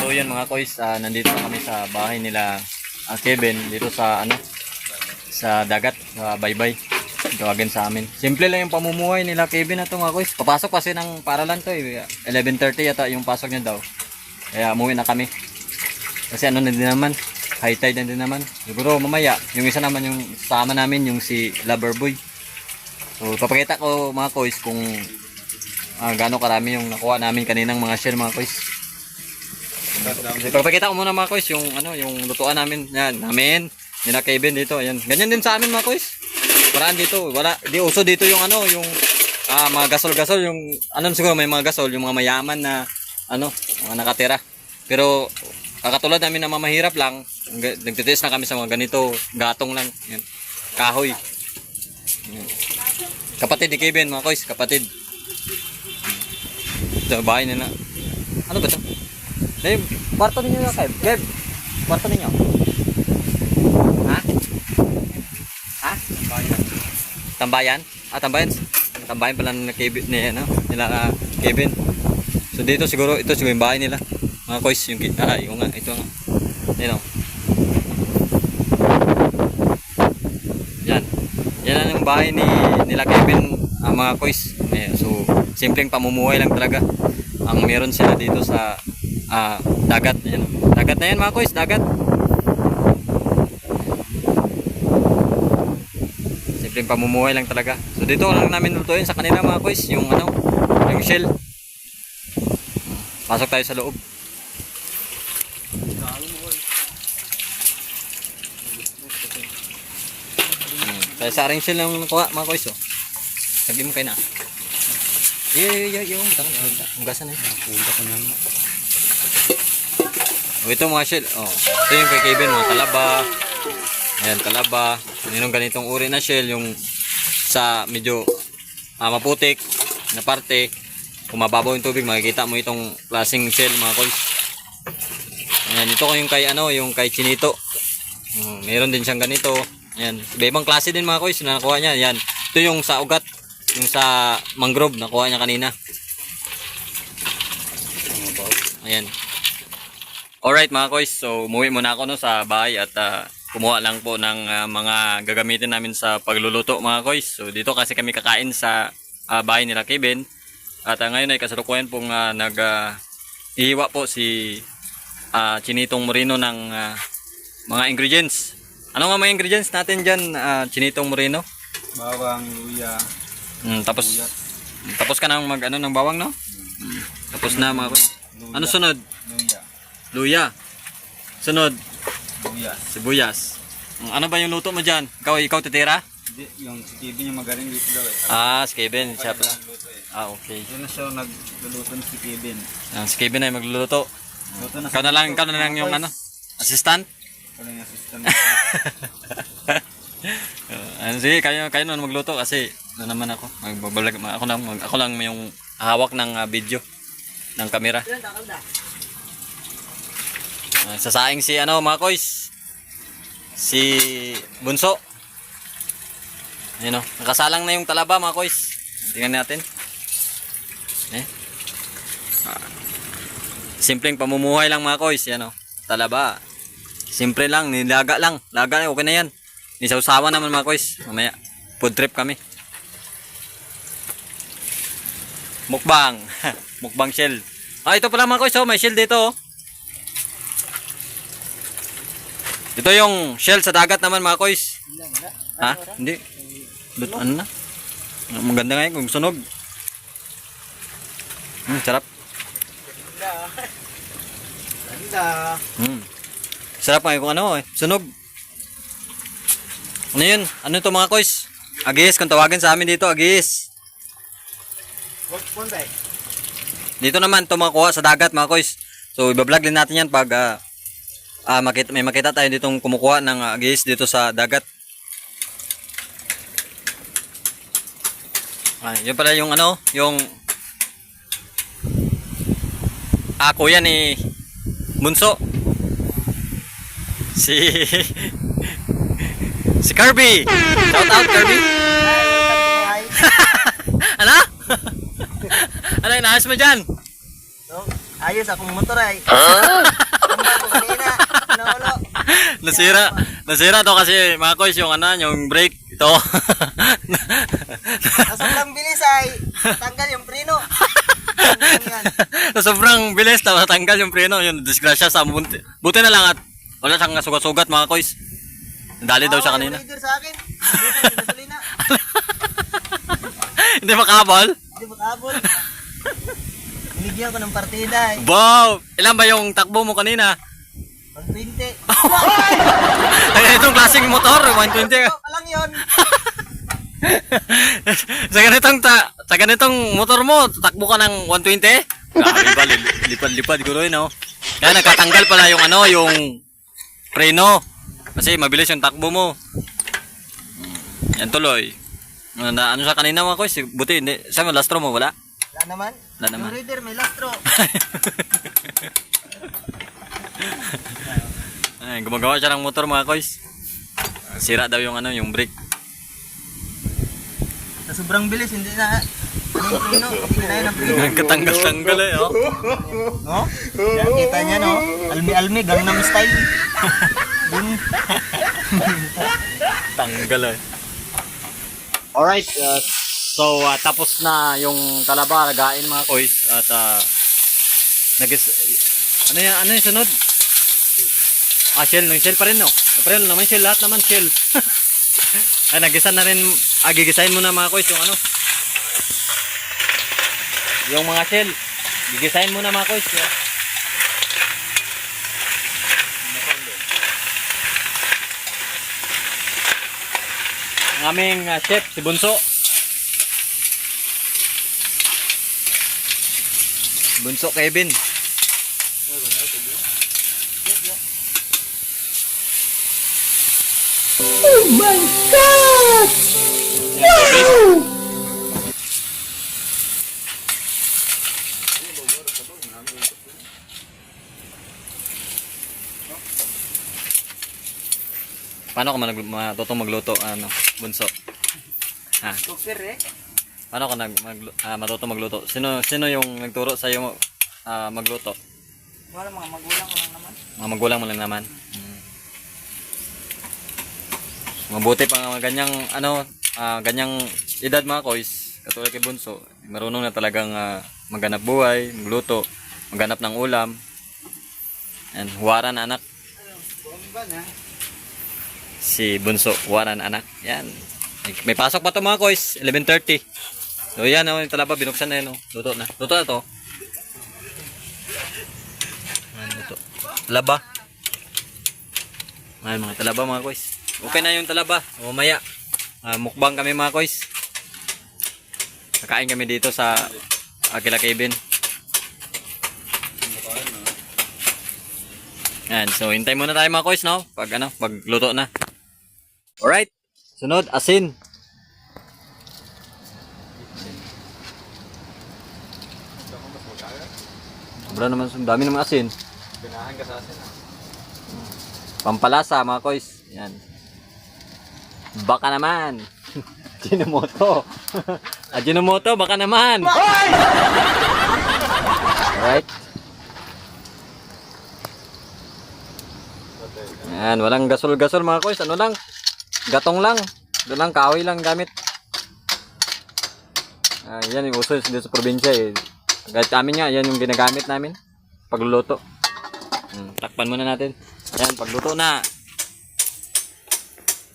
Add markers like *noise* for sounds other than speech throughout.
So yun mga kois, ah, nandito na kami sa bahay nila ah, Kevin dito sa ano sa dagat sa baybay. Tawagin sa amin. Simple lang yung pamumuhay nila Kevin na mga kois. Papasok kasi ng paralan to eh. 11:30 yata yung pasok niya daw. Kaya umuwi na kami. Kasi ano na din naman, high tide na din naman. Siguro mamaya, yung isa naman yung sama namin yung si Loverboy. So papakita ko mga kois kung ah, gaano karami yung nakuha namin kaninang mga shell mga kois. Kasi Papakita ko muna mga kois yung ano yung lutuan namin. Yan, namin. Nila Kevin dito. Ayan. Ganyan din sa amin mga kois. Paraan dito. Wala di uso dito yung ano yung ah, mga gasol-gasol yung ano siguro may mga gasol yung mga mayaman na ano mga nakatira. Pero kakatulad namin na mamahirap lang, nagtitiis na kami sa mga ganito, gatong lang. Yan. Kahoy. Yan. Kapatid ni Kevin mga kois, kapatid. Ito, bahay nila. Ano ba ito? Dave, kwarto ninyo na, Kev. Kev, kwarto ninyo. Ha? Ha? Tambayan? Ah, tambayan. Tambayan pala nila Kevin, ni, ano, nila ah, Kevin. So dito siguro, ito siguro yung bahay nila. Mga kois, yung, ah, yung nga, ito nga. Yan o. Yan. Yan ang bahay ni nila Kevin, ang mga kois. Eh, so, simpleng pamumuhay lang talaga. Ang meron sila dito sa ah, dagat. Yan. Dagat na yan mga kois, dagat. Simpleng pamumuhay lang talaga. So dito lang namin lutuin sa kanila mga kois, yung ano, yung shell. Pasok tayo sa loob. Hmm. Kaya sa aring shell lang nakuha mga kois oh. Sabi mo kayo na. Iyo, iyo, iyo, iyo. Mugasan na yun. Punta ko naman. Oh, ito mga shell. Oh, ito yung kay Kevin, mga talaba. Ayan, talaba. Yun yung ganitong uri na shell, yung sa medyo ah, maputik na parte. Kung mababaw yung tubig, makikita mo itong klaseng shell, mga koys. Ayan, ito ko yung kay ano, yung kay Chinito. Hmm, meron din siyang ganito. Ayan, iba-ibang klase din mga koys na nakuha niya. Ayan, ito yung sa ugat, yung sa mangrove, nakuha niya kanina. Ayan. Alright mga koys, so umuwi muna ako no sa bahay at ah, kumuha lang po ng ah, mga gagamitin namin sa pagluluto mga koys. So dito kasi kami kakain sa ah, bahay nila Kevin. At ah, ngayon ay kasalukuyan pong ah, nag ah, ihiwa po si ah, Chinitong Moreno ng ah, mga ingredients. Ano nga mga ingredients natin dyan, ah, Chinitong Moreno? Bawang, luya, Mm, tapos tapos ka nang mag ano ng bawang no? Mm, tapos na mga koys. Ano sunod? luya, Luya. Sunod, luya. sibuyas. Mm, Ano ba yung luto mo dyan? Ikaw, ikaw titira? Hindi, yung si Kevin yung magaling dito daw eh. Ah, si Kevin. Siya pala. Luto eh. Ah, okay. Yun na siya nagluluto ni si Kevin. Ah, si Kevin ay magluluto. Luto na Ikaw na lang, ikaw na lang yung ano, assistant? Ikaw lang yung assistant. Uh, *laughs* ano, sige, kayo, kayo na magluto kasi ano naman ako. Magbabalag, ako lang, mag, ako lang yung hawak ng ah, video ng kamera. Uh, sasaing si ano mga koys. Si Bunso. Ayun o. Nakasalang na yung talaba mga koys. Tingnan natin. Eh. Ah. Simpleng pamumuhay lang mga koys. Yan o. Talaba. Simple lang. Nilaga lang. Laga okay na yan. Nisawsawa naman mga koys. Mamaya. Food trip kami. Mukbang. *laughs* Mukbang shell. Ah, ito pala mga koys. Oh, may shell dito oh. Ito yung shell sa dagat naman mga koys. Ha? Hindi. Lut ano na? Maganda nga yun kung sunog. Hmm, sarap. Ganda. Hmm. Sarap nga kung ano eh. Sunog. Ano yun? Ano to mga koys? Agis, kung tawagin sa amin dito, agis. Dito naman to makuha sa dagat mga koys. So iba-vlog din natin yan pag ah, ah, makita, may makita tayo ditong kumukuha ng ah, agis dito sa dagat. Ah, yun pala yung ano, yung ako yan ni Bunso. Si *laughs* si Kirby. Shout out Kirby. *laughs* ano? *laughs* ano yung naayos mo dyan? So, Ayos akong motor ay. Naulo. *laughs* nasira, nasira to kasi mga kois yung ano, yung brake. Ito. Sa sobrang bilis ay tanggal yung preno. *laughs* Sa sobrang bilis, tapos natanggal yung preno. Yung disgrasya sa buti. Buti na lang at wala siyang sugat-sugat mga kois. Dali daw siya kanina. sa akin. *laughs* Hindi makabal. Hindi makabol. Binigyan ko ng partida eh. Wow! Ilan ba yung takbo mo kanina? Pag *laughs* 20. Ay, itong klaseng motor, 120. Oh, alang yun. *laughs* sa ganitong ta sa ganitong motor mo, takbo ka ng 120? Grabe ba, li- lipad-lipad ko rin, no? Kaya nagkatanggal pala yung ano, yung preno. Kasi mabilis yung takbo mo. Yan tuloy. Ano, na, ano sa kanina mga kois? Buti, hindi. Saan mo, lastro mo? Wala? Wala naman. Wala naman. Yung reader may lastro. *laughs* Ay, gumagawa siya ng motor mga kois. Sira daw yung ano, yung brake. Sa sobrang bilis, hindi na. Na yun ang preno. Nagkatanggal-tanggal eh, oh. No? Yan, kita niya, no? Almi-almi, Gangnam Style. Yun. Tanggal eh. Alright, uh, so uh, tapos na yung talaba, lagain mga kois at uh, nagis ano yan, ano yung sunod? Ah, shell, no, shell pa rin no. Pa rin naman shell, lahat naman shell. *laughs* Ay, nagisan na rin, ah, gigisahin mo na mga kois yung ano. Yung mga shell, gigisahin mo na mga kois. Yeah. Ang aming uh, chef, si Bunso. Bunso Kevin. Oh my God! Paano ka mag matutong magluto, ano, bunso? Ha? Super eh. Paano ka nag mag, ah, matuto magluto? Sino sino yung nagturo sa iyo magluto? Wala mga magulang ko lang naman. Mga magulang mo lang naman. Mm. Mabuti pa nga ganyang ano, ah, ganyang edad mga kois, katulad kay Bunso, marunong na talagang ah, maghanap buhay, magluto, maghanap ng ulam. And huwaran anak si Bunso, huwaran anak. Yan. May pasok pa to mga kois, 11:30. So yan, oh, yung talaba binuksan na yun, oh. Luto na. Luto na to. Yan, luto. Talaba. Ayan, mga talaba mga kois. Okay na yung talaba. Mamaya. ah, mukbang kami mga kois. Kakain kami dito sa Aquila Cabin. Yan, so hintay muna tayo mga kois, no? Pag ano, pag luto na. Alright. Sunod, asin. Sobra naman, dami naman asin. Binahan ka sa asin. ah. Pampalasa, mga kois. Yan. Baka naman. *laughs* Ajinomoto. Ajinomoto, *laughs* baka naman. *laughs* Alright. Yan, walang gasol-gasol mga kois. Ano lang? Gatong lang. Doon lang, kahoy lang gamit. Ah, yan yung uso dito sa probinsya eh. Kahit amin nga, yan yung ginagamit namin. Pagluluto. Hmm, takpan muna natin. Yan, pagluto na.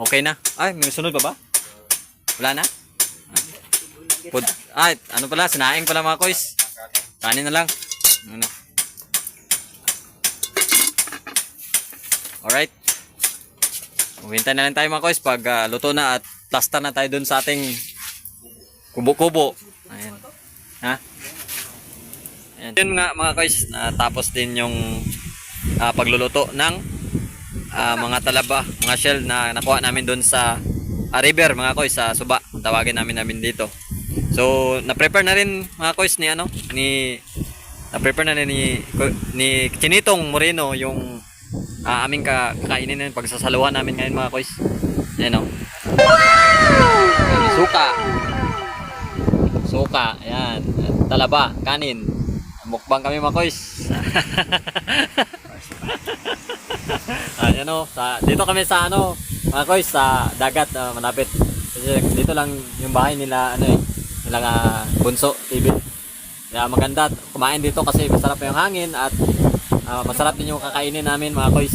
Okay na. Ay, may sunod pa ba? Wala na? Pud ay, ano pala, sinaing pala mga kois. Kanin na lang. Ano? Alright. Hintay na lang tayo mga kois pag ah, luto na at plasta na tayo dun sa ating kubo-kubo. Ayan. Ha? Ayan. Yun nga mga kois, tapos din yung ah, pagluluto ng ah, mga talaba, mga shell na nakuha namin doon sa ah, river mga kois sa Suba. Tawagin namin namin dito. So, na-prepare na rin mga kois ni ano, ni na-prepare na rin ni ni Chinitong Moreno yung ah, aming ka, kakainin na pagsasaluhan namin ngayon mga kois. Ayan o. Wow! Suka. Suka. Ayan. Talaba. Kanin. Mukbang kami mga kois. *laughs* Ay, ano, sa, dito kami sa ano, mga koys, sa dagat, ah, malapit. Kasi dito lang yung bahay nila, ano eh, nilang ah, bunso, TV. Kaya maganda, kumain dito kasi masarap yung hangin at ah, masarap din yung kakainin namin mga koys.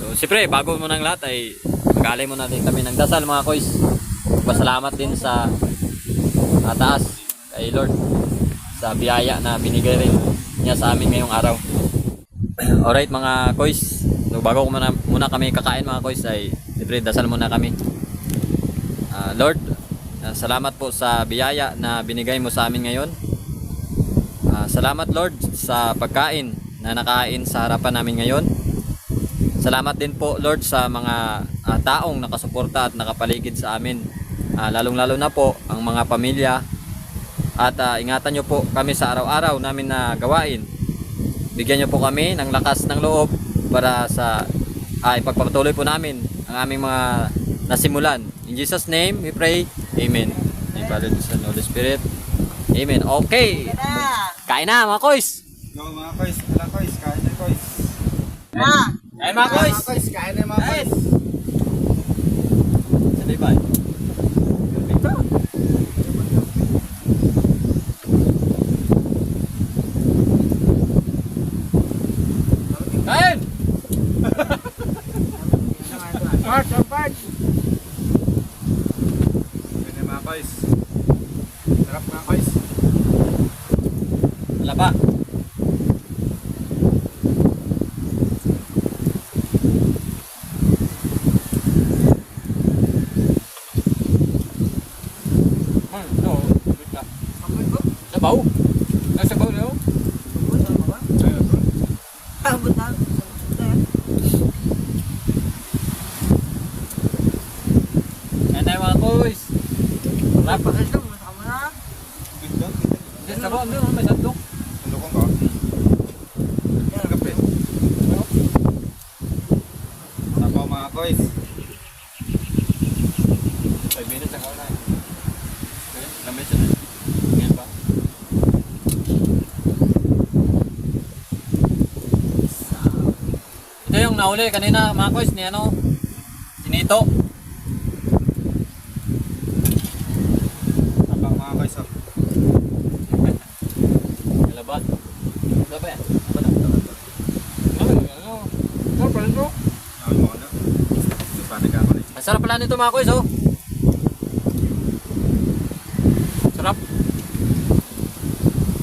So, siyempre, bago mo ng lahat ay magalay mo natin kami ng dasal mga koys. Pasalamat din sa ah, taas kay Lord sa biyaya na binigay rin niya sa amin ngayong araw. *clears throat* Alright mga koys, so, bago muna, muna kami kakain mga koys ay siyempre dasal muna kami. Ah, Lord, ah, salamat po sa biyaya na binigay mo sa amin ngayon. Ah, salamat Lord sa pagkain na nakain sa harapan namin ngayon. Salamat din po Lord sa mga ah, taong nakasuporta at nakapaligid sa amin. Ah, lalong-lalo na po ang mga pamilya at ah, ingatan nyo po kami sa araw-araw namin na gawain. Bigyan nyo po kami ng lakas ng loob para sa ah, ipagpatuloy po namin ang aming mga nasimulan. In Jesus name we pray. Amen. In the Father, the Son, Holy Spirit. Amen. Okay. Kain na mga koys. Go mga koys. Wala koys. Kain na koys. Kain mga koys. Mga koys. Kain na mga koys. Sabay ba? Kain! March, march. Kain na mga koys. Sarap mga koys. Wala pa. Hmm, no. wait ka. Sabaw. Ay, sabaw na yun. Yan tayo mga boys. Rap. Biglang. Hindi, sabaw. Ano yun? May sandok. Ano kong ka? Yan, kapit. Koys. 5 minutes ako na. Okay, lamit siya na. Ngayon pa. Ito yung nahuli kanina mga koys ni ano, sinito. Sabaw mga koys. oh. Kalabas. Ano ba yan? Ano ba yan? Ano? Ano? Ano pa rin to? Awin mo ano? Ito pa nagkako na. Ang sarap pala nito mga koys oh. Sarap.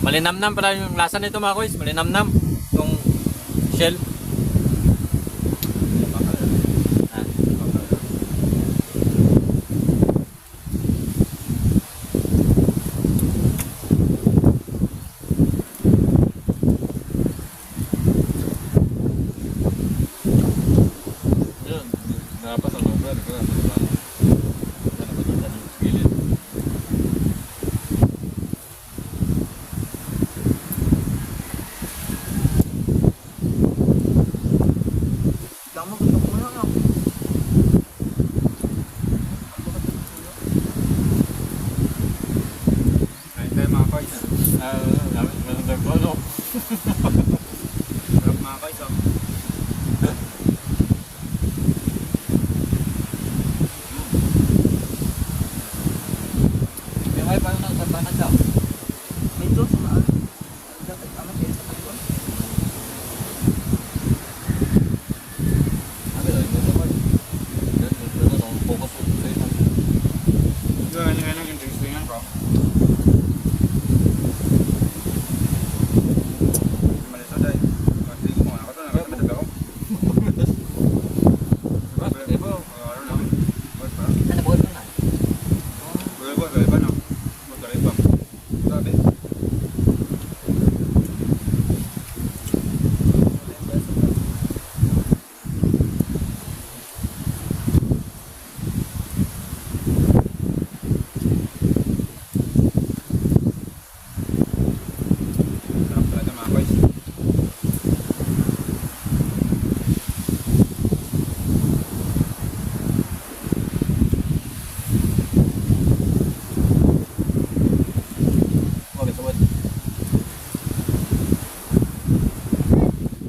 Malinamnam pala yung lasa nito mga koys. Malinamnam. Yung shell.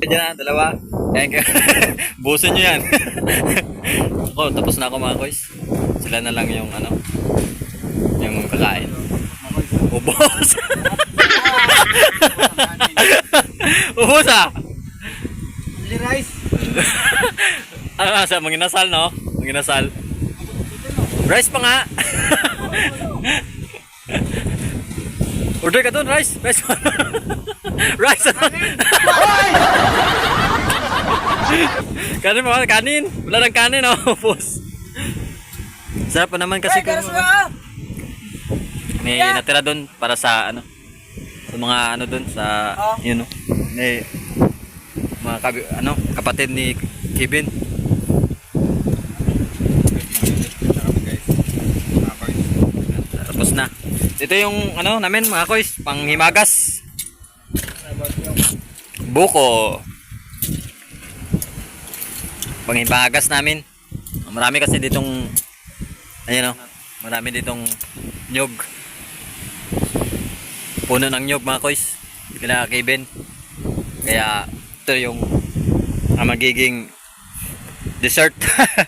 Dyan ha, dalawa. Yan, *laughs* busin nyo yan. ako, *laughs* tapos na ako mga koys. Sila na lang yung ano, yung kakain. Ubos. *laughs* Ubos ah. Only rice. Ano sa manginasal no? Manginasal. Rice pa nga. Order ka doon, rice. Rice. *laughs* rice. *laughs* kanin mo, kanin. Wala lang kanin, oh, *laughs* boss. Sarap pa naman kasi kung may natira doon para sa ano sa mga ano doon sa yun no. May mga kabi, ano kapatid ni Kevin. Tapos na. Ito yung ano namin mga koys, panghimagas. Buko. Panghimagas namin. Marami kasi ditong ayun oh, marami ditong nyog. Puno ng nyog mga koys. Kila Kevin. Kaya ito yung ang magiging dessert.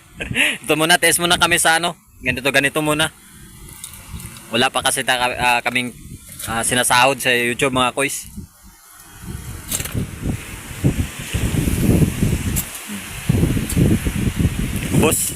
*laughs* ito muna, test muna kami sa ano. Ganito, ganito muna. Wala pa kasi ta, ah, kaming ah, sinasahod sa YouTube mga koys. Boss,